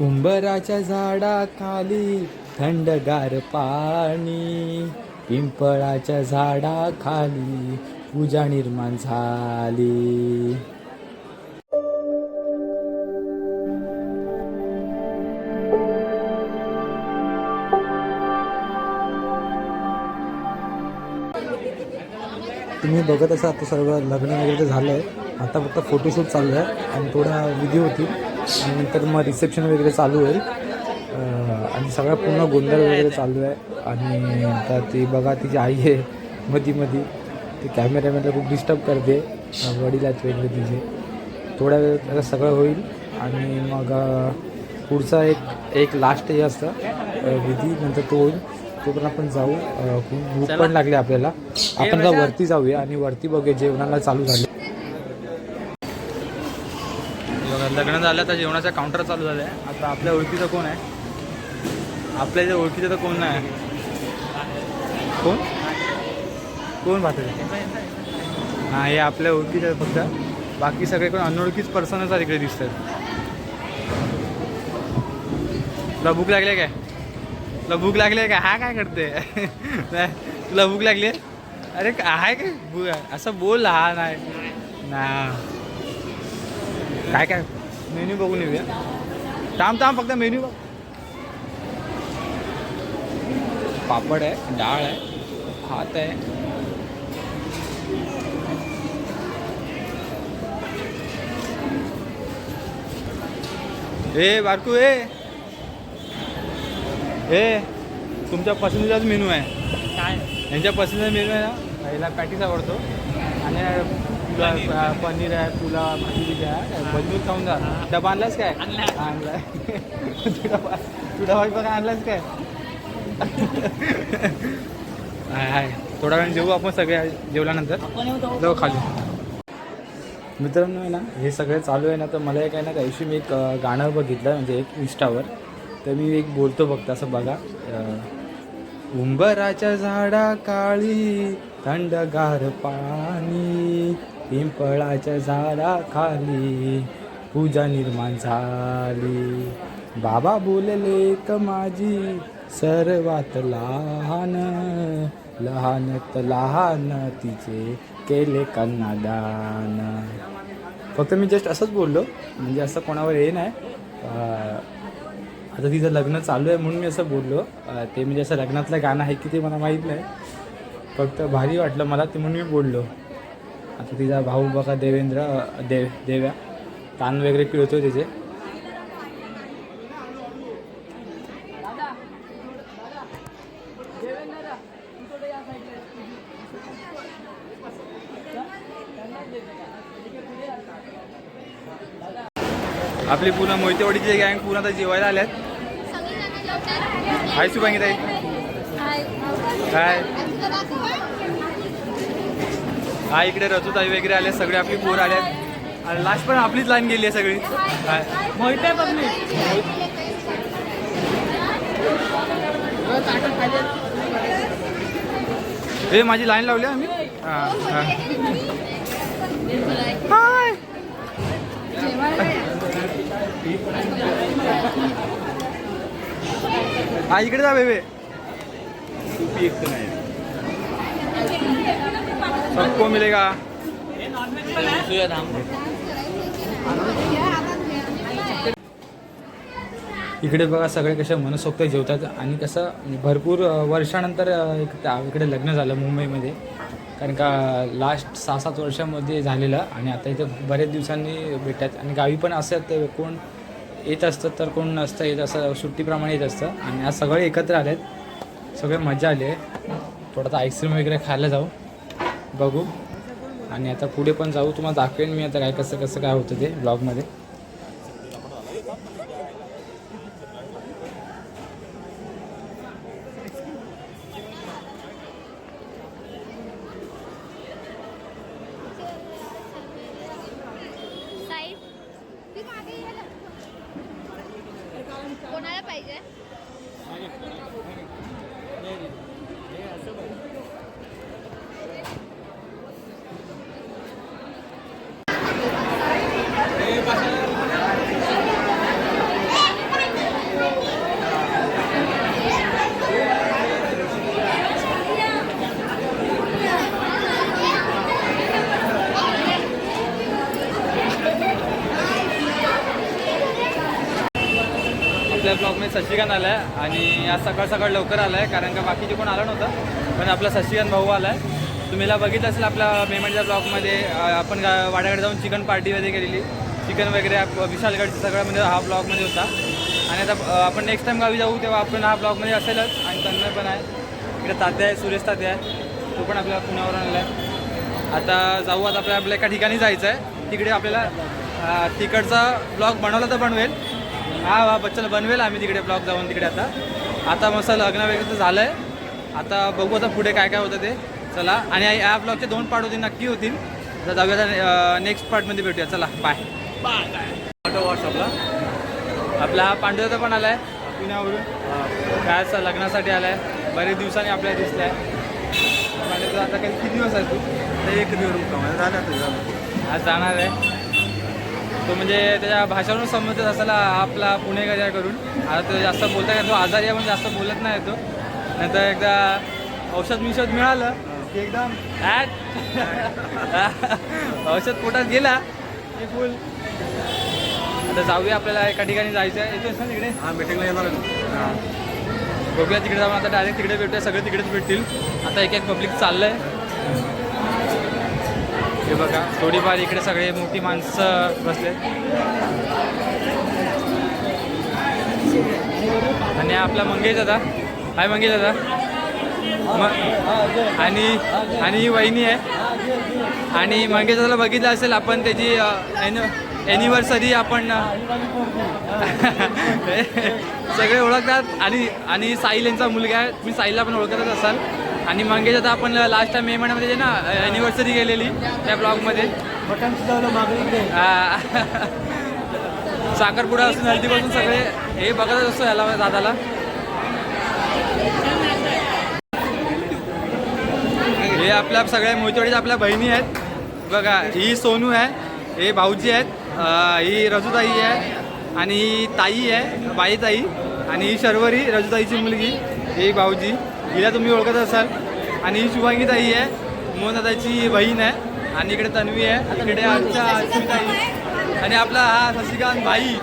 उंबराच्या झाडाखाली थंडगार पाणी पिंपळाच्या झाडाखाली पूजा निर्माण झाली. तुम्ही बघत असा आता सर्व लग्न वगैरे झालं आहे आता फक्त फोटोशूट चालू आहे आणि थोडा विधी होती आणि नंतर मग रिसेप्शन वगैरे चालू होईल. आणि सगळा पूर्ण गोंधळ वगैरे चालू आहे. आणि आता ती बघा तिची आई आहे. मधी मधी. ती कॅमेरामॅनला खूप डिस्टर्ब करते. वडील आहेत वेगळे तिचे. थोड्या वेळ त्याचं सगळं होईल. आणि मग पुढचा एक एक लास्ट हे असतं. विधी नंतर तो होईल. तो पण आपण जाऊ. खूप भूक पण लागली आपल्याला. आपण आता वरती जाऊया आणि वरती बघूया. जेवणाला चालू झाले. लग्न झालं तर जेवणाचा काउंटर चालू झाला आहे आता आपल्या ओळखीचं कोण आहे? आपल्या इथे ओळखीचं तर कोण नाही कोण? कोण भात हां हे आपल्या ओळखीचं आहे फक्त. बाकी सगळे कोण अनोळखीच पर्सनच आहे इकडे दिसतात. तुला भूक लागली काय? तुला भूक लागली आहे का हा काय करते? तुला भूक लागली? आहे अरे आहे काय? भूक असं बोल हा नाही. ना. काय काय? मेन्यू बघून येऊया. थांब थांब फक्त मेन्यू बघ. पापड आहे डाळ आहे भात आहे. ए बारकू ए. ए तुमच्या पसंतीचाच मेनू आहे. काय? यांच्या पसंतीचा मेनू आहे ना? पहिला पॅटीस आवडतो. आणि पनीर आहे पुलाव भाजी बिजी आहे. बनवून खाऊन जा. डबा आणलास काय? आणला. आणलाय. तू डबा तू डबा बघा आणलास काय? हाय थोडा वेळ जेवू आपण सगळे जेवल्यानंतर. जाऊ. खाली. मित्रांनो आहे ना हे सगळं चालू आहे ना तर मला एक आहे ना त्या दिवशी मी एक गाणं बघितलं म्हणजे एक इंस्टावर तर मी एक बोलतो फक्त असं बघा. उंबराच्या झाडा काळी थंडगार पाणी. पिंपळाच्या झाडा खाली पूजा निर्माण झाली. बाबा बोलले क माझी सर्वात लहान लहानत लहान तिचे केले कन्नादान फक्त मी जस्ट असंच बोललो म्हणजे असं कोणावर हे नाही. आता तिचं लग्न चालू आहे म्हणून मी असं बोललो. ते म्हणजे असं लग्नातलं गाणं आहे की ते मला माहीत नाही. फक्त भारी वाटलं मला ते म्हणून मी बोललो. आता तिचा भाऊ बघा देवेंद्र देव देव्या. ताण वगैरे पिळतो त्याचे आपली पूर्ण मोहितेवाडीची गँग पूर्ण आता जेवायला आल्यात. हाय शुभांगी ताई. काय हा इकडे रचूताई वगैरे आले सगळे आपली पोर आल्यात आणि लास्ट पण आपलीच लाईन गेली आहे सगळी. काय मोहिते पब्लिक हे माझी लाईन लावली आम्ही हां इकडे जा बेबे. सबको मिलेगा। इकडे बघा सगळे कसे मनसोक्त जेवतात आणि कसं भरपूर वर्षानंतर एक इकडे लग्न झालं मुंबईमध्ये. कारण का लास्ट सहा सात वर्षामध्ये झालेलं आणि आता इथे बरेच दिवसांनी भेटतात. आणि गावी पण असं ते कोण येत असतं तर कोण नसतं येत असं सुट्टीप्रमाणे येत असतं. आणि आज सगळे एकत्र आले आहेत सगळे मजा आली आहे. थोडंसं आईस्क्रीम वगैरे खायला जाऊ. बघू. आणि आता पुढे पण जाऊ. तुम्हाला दाखवेन मी आता काय कसं कसं काय होतं ते ब्लॉगमध्ये आपल्या ब्लॉगमध्ये शशिकांत आला आहे आणि आज सकाळ सकाळ लवकर आला आहे कारण का बाकीचे कोण आलं नव्हतं पण आपला शशिकांत भाऊ आला आहे तुम्ही ला बघितलं असेल आपल्या मेमेंटच्या ब्लॉगमध्ये आपण गा- वाड्याकडे जाऊन चिकन पार्टी वगैरे केलेली. चिकन वगैरे आप- विशालगडचं सगळं म्हणजे हा ब्लॉगमध्ये होता. आणि आता आपण नेक्स्ट टाईम गावी जाऊ तेव्हा आपण हा ब्लॉगमध्ये असेलच. आणि तन्मय पण आहे. इकडे तात्या आहे सुरेश तात्या आहे. तो पण आपल्या पुण्यावरून आला आहे आता जाऊ आता आपल्या आपल्या एका ठिकाणी जायचं आहे तिकडे आपल्याला तिकडचा ब्लॉग बनवला तर बनवेल. हा हा बच्चन बनवेल आम्ही तिकडे ब्लॉग जाऊन तिकडे आता. आता मस्त लग्न वगैरे तर झालं आहे आता बघू आता पुढे काय काय होतं ते. चला आणि या- ब्लॉगचे दोन पार्ट होतील नक्की होतील. तर जाऊया नेक्स्ट पार्टमध्ये भेटूया. चला बाय ऑटो व्हॉट्सअपला आपला हा पांडुदादा पण आला आहे पुण्यावरून काय असं लग्नासाठी आला आहे बरेच दिवसांनी आपल्याला दिसला आहे आता काही किती दिवस आहे तू? एक दिवस आज जाणार आहे. तो म्हणजे त्याच्या भाषेवरून समजत असायला आपला पुणेकर करून. आता तो जास्त बोलता का तो आजारी आहे पण जास्त बोलत नाही तो नंतर एकदा औषध मिषध मिळालं. की एकदम. ॲट. औषध पोटात गेला. की फुल. आता जाऊया आपल्याला एका ठिकाणी जायचं आहे येतोय ना तिकडे हा मीटिंगला येणार आहे बघूया तिकडे जाऊन आता डायरेक्ट तिकडे भेटूया सगळे तिकडेच भेटतील. आता एक एक पब्लिक चाललंय. हे बघा थोडीफार इकडे सगळे मोठी माणसं बसले. आणि आपला मंगेश दादा. हाय मंगेश दादा. मग आणि आणि ही वहिनी आहे. आणि मंगेश दादाला बघितलं असेल आपण त्याची ॲनिव्हर्सरी आपण सगळे ओळखतात. आणि आणि साहिल यांचा मुलगा आहे. तुम्ही साहिलला पण ओळखतच असाल. आणि मंगेश आता आपण लास्ट टाइम मे महिन्यामध्ये जे ना ॲनिव्हर्सरी गेलेली त्या ब्लॉगमध्ये साखरपुडा असून हल्दीपासून सगळे हे बघतच असतो याला दादाला. हे आपल्या सगळ्या मोहितवाडीच्या आपल्या बहिणी आहेत. बघा ही सोनू आहे हे भाऊजी आहेत ही रजूताई आहे आणि ही ताई आहे बाईताई आणि ही शर्वरी रजूताईची मुलगी ही भाऊजी. हिला तुम्ही ओळखत असाल. आणि ही शुभांगी ताई आहे. मोहनदाची बहीण आहे. आणि इकडे तन्वी आहे. इकडे आमच्या ताई आणि आपला हा शशिकांत भाई.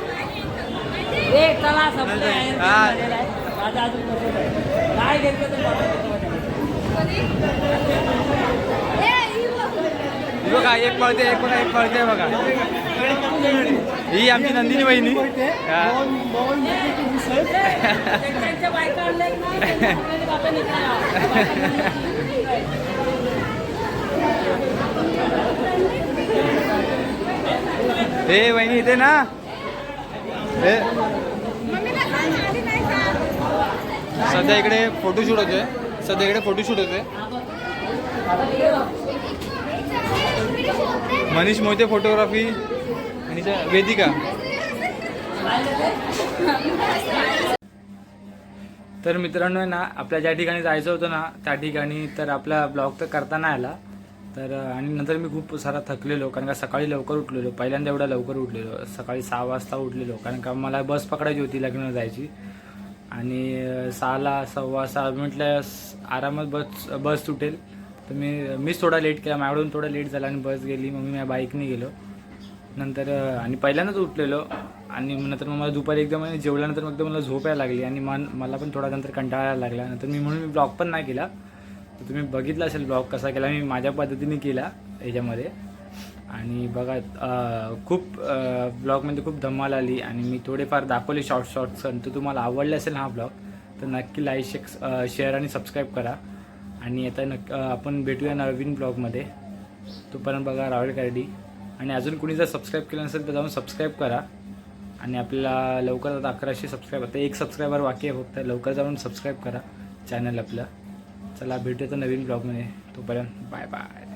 बघा. एक पळते एक बघा एक पळते बघा. ही आमची नंदिनी बहिणी. हे बहिणी इथे ना. हे सध्या इकडे फोटोशूट होतोय. सध्या इकडे फोटोशूट होतोय. मनीष मोहिते फोटोग्राफी आणि वेदिका. तर मित्रांनो आहे ना आपल्या ज्या ठिकाणी जायचं होतं ना त्या ठिकाणी तर आपला ब्लॉग तर करता नाही आला. तर आणि नंतर मी खूप सारा थकलेलो कारण का सकाळी लवकर उठलेलो. पहिल्यांदा एवढा लवकर उठलेलो. सकाळी सहा वाजता उठलेलो कारण का मला बस पकडायची होती लग्न जायची. आणि सहाला सव्वा सहा म्हटलं आरामात बस बस सुटेल तर मी मीच थोडा लेट केला माझ्याकडून थोडा लेट झाला आणि बस गेली. मग मी माझ्या बाईकने गेलो. नंतर आणि पहिल्यांदाच उठलेलो. आणि मग नंतर मग मला दुपारी एकदम जेवल्यानंतर मग एकदम मला झोप यायला लागली आणि मन मला पण थोडा नंतर कंटाळायला लागला. नंतर मी म्हणून मी ब्लॉग पण नाही केला. तर तुम्ही बघितलं असेल ब्लॉग कसा केला. मी माझ्या पद्धतीने केला याच्यामध्ये. आणि बघा खूप ब्लॉगमध्ये खूप धमाल आली आणि मी थोडेफार दाखवले शॉर्ट शॉर्ट्स तर तुम्हाला आवडले असेल हा ब्लॉग तर नक्की लाईक शेक शेअर आणि सबस्क्राईब करा. आणि आता नक्की आपण भेटूया नवीन ब्लॉगमध्ये तोपर्यंत बघा राहुल कार्डी. आणि अजून कुणी जर सबस्क्राईब केलं नसेल तर जाऊन सबस्क्राईब करा. आणि आपल्याला लवकर आता अकराशे सबस्क्राईब आता एक सबस्क्रायबर बाकी आहे फक्त. लवकर जाऊन सबस्क्राईब करा चॅनल आपलं. चला भेटूया तर नवीन ब्लॉगमध्ये तोपर्यंत बाय बाय